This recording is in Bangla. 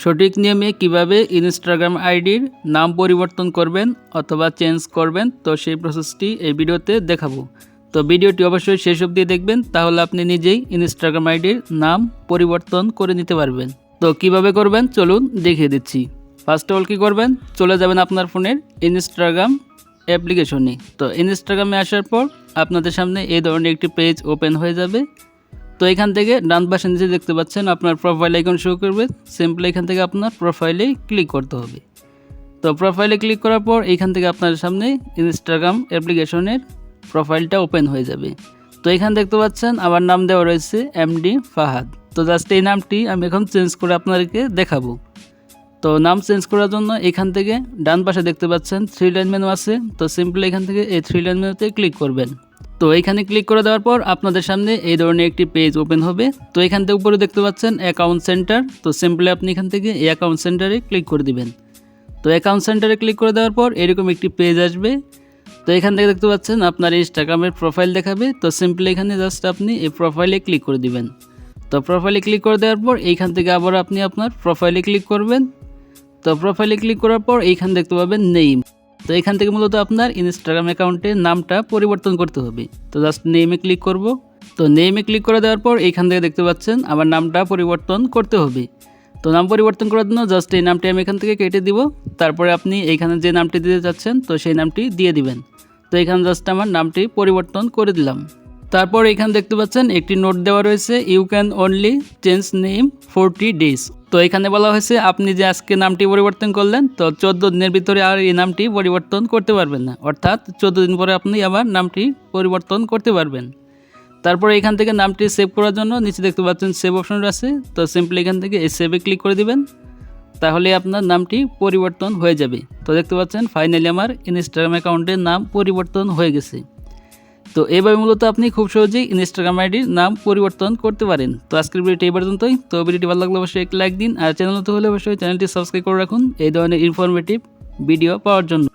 সঠিক নিয়মে কীভাবে ইনস্টাগ্রাম আইডির নাম পরিবর্তন করবেন অথবা চেঞ্জ করবেন, তো সেই প্রসেসটি এই ভিডিওতে দেখাবো। তো ভিডিওটি অবশ্যই শেষ অবধি দেখবেন, তাহলে আপনি নিজেই ইনস্টাগ্রাম আইডির নাম পরিবর্তন করে নিতে পারবেন। তো কীভাবে করবেন? চলুন দেখিয়ে দিচ্ছি। ফার্স্ট অফ অল কী করবেন? চলে যাবেন আপনার ফোনের ইনস্টাগ্রাম অ্যাপ্লিকেশনে তো ইনস্টাগ্রামে আসার পর আপনাদের সামনে এই ধরনের একটি পেজ ওপেন হয়ে যাবে। তো এখান থেকে ডান পাশে নিচে দেখতে পাচ্ছেন আপনার প্রোফাইল আইকন শো করবে। সিম্পলি এখান থেকে আপনার প্রোফাইলে ক্লিক করতে হবে। তো প্রোফাইলে ক্লিক করার পর এখান থেকে আপনার সামনে ইনস্টাগ্রাম অ্যাপ্লিকেশনের প্রোফাইলটা ওপেন হয়ে যাবে। তো এখানে দেখতে পাচ্ছেন আমার নাম দেওয়া রয়েছে এমডি ফাহাদ। তো জাস্ট এই নামটি আমি এখন চেঞ্জ করে আপনাদেরকে দেখাবো। তো নাম চেঞ্জ করার জন্য এখান থেকে ডান পাশে দেখতে পাচ্ছেন থ্রি লাইন মেনু আছে। তো সিম্পলি এখান থেকে এই থ্রি লাইন মেনুতে ক্লিক করবেন। তো এখানে ক্লিক করে দেওয়ার পর আপনাদের সামনে এই ধরনের একটি পেজ ওপেন হবে। তো এখান থেকে উপরে দেখতে পাচ্ছেন অ্যাকাউন্ট সেন্টার তো সিম্পলি আপনি এখান থেকে এই অ্যাকাউন্ট সেন্টারে ক্লিক করে দিবেন। তো অ্যাকাউন্ট সেন্টারে ক্লিক করে দেওয়ার পর এরকম একটি পেজ আসবে। তো এখান থেকে দেখতে পাচ্ছেন আপনার ইনস্টাগ্রামের প্রোফাইল দেখাবে। তো সিম্পলি এখানে জাস্ট আপনি এই প্রোফাইলে ক্লিক করে দিবেন। তো প্রোফাইলে ক্লিক করে দেওয়ার পর এইখান থেকে আবার আপনি আপনার প্রোফাইলে ক্লিক করবেন। তো প্রোফাইলে ক্লিক করার পর এইখান দেখতে পাবেন নেইম তো এখান থেকে মূলত আপনার ইনস্টাগ্রাম অ্যাকাউন্টে নামটা পরিবর্তন করতে হবে। তো জাস্ট নেমে ক্লিক করব। তো নেমে ক্লিক করে দেওয়ার পর এখান থেকে দেখতে পাচ্ছেন আমার নামটা পরিবর্তন করতে হবে। তো নাম পরিবর্তন করার জন্য জাস্ট এই নামটি আমি এখান থেকে কেটে দিব। তারপরে আপনি এইখানে যে নামটি দিতে চাচ্ছেন, তো সেই নামটি দিয়ে দিবেন। তো এখানে জাস্ট আমার নামটি পরিবর্তন করে দিলাম। তারপর এখানে দেখতে পাচ্ছেন একটি নোট দেওয়া রয়েছে you can only change name forty days তো এখানে বলা হয়েছে, আপনি যে আজকে নামটি পরিবর্তন করলেন, তো চোদ্দ দিনের ভিতরে আর এই নামটি পরিবর্তন করতে পারবেন না। অর্থাৎ চোদ্দ দিন পরে আপনি আবার নামটি পরিবর্তন করতে পারবেন। তারপর এখান থেকে নামটি সেভ করার জন্য নিচে দেখতে পাচ্ছেন সেভ অপশন আছে তো সিম্পলি এখান থেকে এই সেভে ক্লিক করে দিবেন, তাহলে আপনার নামটি পরিবর্তন হয়ে যাবে। তো দেখতে পাচ্ছেন ফাইনালি আমার ইনস্টাগ্রাম অ্যাকাউন্টের নাম পরিবর্তন হয়ে গেছে। তো এভাবে মূলত আপনি খুব সহজেই ইনস্টাগ্রাম আইডির নাম পরিবর্তন করতে পারেন। তো আজকের ভিডিওটি এই পর্যন্তই। তো ভিডিওটি ভালো লাগলে অবশ্যই এক লাইক দিন। আর চ্যানেল তো হলে অবশ্যই চ্যানেলটি সাবস্ক্রাইব করে রাখুন। এই ধরনের ইনফরমেটিভ ভিডিও পাওয়ার জন্য।